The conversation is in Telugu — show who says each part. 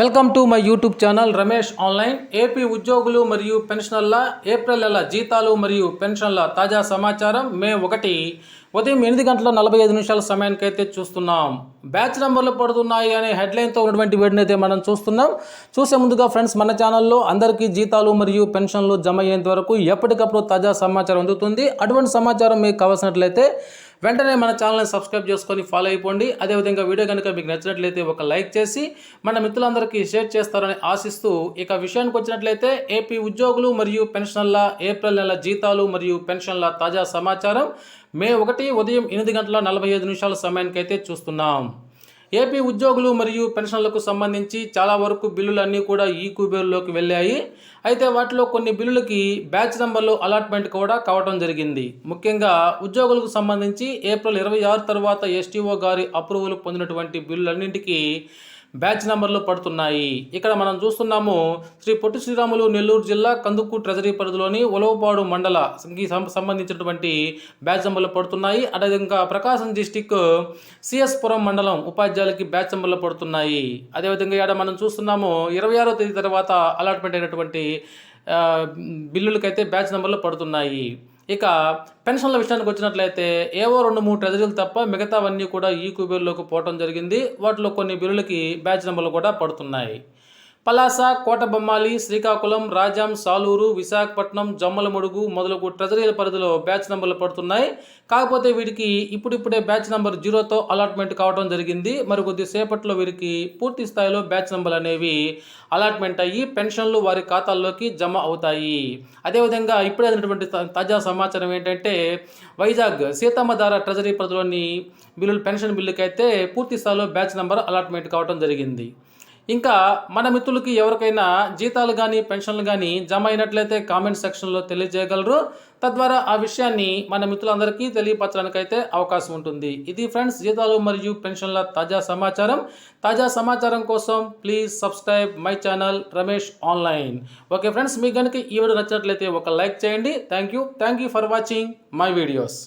Speaker 1: Welcome to my YouTube channel Ramesh online. AP ఉద్యోగులు మరియు పెన్షనర్ల ఏప్రిల్ నెల జీతాలు మరియు పెన్షన్ల తాజా సమాచారం మే ఒకటి. ఉదయం ఎనిమిది గంటల నలభై ఐదు నిమిషాల సమయానికి అయితే చూస్తున్నాం. బ్యాచ్ నెంబర్లు పడుతున్నాయి అనే హెడ్లైన్తో ఉన్నటువంటి వీడిని అయితే మనం చూస్తున్నాం. చూసే ముందుగా ఫ్రెండ్స్ మన ఛానల్లో అందరికీ జీతాలు మరియు పెన్షన్లు జమ అయ్యేంత వరకు ఎప్పటికప్పుడు తాజా సమాచారం అందుతుంది. అటువంటి సమాచారం మీకు కావాల్సినట్లయితే వెంటనే మన ఛానల్ని సబ్స్క్రైబ్ చేసుకొని ఫాలో అయిపోండి. అదేవిధంగా వీడియో కనుక మీకు నచ్చినట్లయితే ఒక లైక్ చేసి మన మిత్రులందరికీ షేర్ చేస్తారని ఆశిస్తూ ఇక విషయానికి వచ్చినట్లయితే ఏపీ ఉద్యోగులు మరియు పెన్షన్ల ఏప్రిల్ నెల జీతాలు మరియు పెన్షన్ల తాజా సమాచారం మే ఒకటి ఉదయం ఎనిమిది గంటల నలభై ఐదు నిమిషాల సమయానికి అయితే చూస్తున్నాం. ఏపీ ఉద్యోగులు మరియు పెన్షన్లకు సంబంధించి చాలా వరకు బిల్లులన్నీ కూడా ఈ కుబేరులోకి వెళ్ళాయి. అయితే వాటిలో కొన్ని బిల్లులకి బ్యాచ్ నెంబర్లు అలాట్మెంట్ కూడా కావడం జరిగింది. ముఖ్యంగా ఉద్యోగులకు సంబంధించి ఏప్రిల్ ఇరవై ఆరు తర్వాత ఎస్టీఓ గారి అప్రూవల్ పొందినటువంటి బిల్లులన్నింటికీ బ్యాచ్ నెంబర్లు పడుతున్నాయి. ఇక్కడ మనం చూస్తున్నాము శ్రీ పొట్టి శ్రీరాములు నెల్లూరు జిల్లా కందుకు ట్రెజరీ పరిధిలోని ఉలవపాడు మండల సంబంధించినటువంటి బ్యాచ్ నెంబర్లు పడుతున్నాయి. అదేవిధంగా ప్రకాశం డిస్టిక్ సిఎస్ పురం మండలం ఉపాధ్యాయులకి బ్యాచ్ నెంబర్లు పడుతున్నాయి. అదేవిధంగా ఇక్కడ మనం చూస్తున్నాము ఇరవై ఆరో తేదీ తర్వాత అలాట్మెంట్ అయినటువంటి బిల్లులకైతే బ్యాచ్ నెంబర్లు పడుతున్నాయి. ఇక పెన్షన్ల విషయానికి వచ్చినట్లయితే ఏవో రెండు మూడు ట్రెజరీలు తప్ప మిగతావన్నీ కూడా ఈ కుబేర్లోకి పోవటం జరిగింది. వాటిలో కొన్ని బిల్లులకి బ్యాచ్ నెంబర్లు కూడా పడుతున్నాయి. పలాస కోటబొమ్మాలి శ్రీకాకుళం రాజాం సాలూరు విశాఖపట్నం జమ్మలమడుగు మొదలగు ట్రెజరీల పరిధిలో బ్యాచ్ నెంబర్లు పడుతున్నాయి. కాకపోతే వీటికి ఇప్పుడిప్పుడే బ్యాచ్ నెంబర్ జీరోతో అలాట్మెంట్ కావడం జరిగింది. మరి కొద్దిసేపట్లో వీరికి పూర్తి స్థాయిలో బ్యాచ్ నెంబర్లు అనేవి అలాట్మెంట్ అయ్యి పెన్షన్లు వారి ఖాతాల్లోకి జమ అవుతాయి. అదేవిధంగా ఇప్పుడే అందినటువంటి తాజా సమాచారం ఏంటంటే వైజాగ్ సీతమ్మధార ట్రెజరీ పరిధిలోని బిల్లులు పెన్షన్ బిల్లుకైతే పూర్తి స్థాయిలో బ్యాచ్ నెంబర్ అలాట్మెంట్ కావడం జరిగింది. ఇంకా మన మిత్రులకి ఎవరికైనా జీతాలు కానీ పెన్షన్లు కానీ జమ అయినట్లయితే కామెంట్ సెక్షన్లో తెలియజేయగలరు. తద్వారా ఆ విషయాన్ని మన మిత్రులందరికీ తెలియపరచడానికి అయితే అవకాశం ఉంటుంది. ఇది ఫ్రెండ్స్ జీతాలు మరియు పెన్షన్ల తాజా సమాచారం. తాజా సమాచారం కోసం please subscribe my channel Ramesh online. Okay friends మీకు కనుక ఈ వీడియో నచ్చినట్లయితే ఒక లైక్ చేయండి. Thank you. Thank you for watching my videos.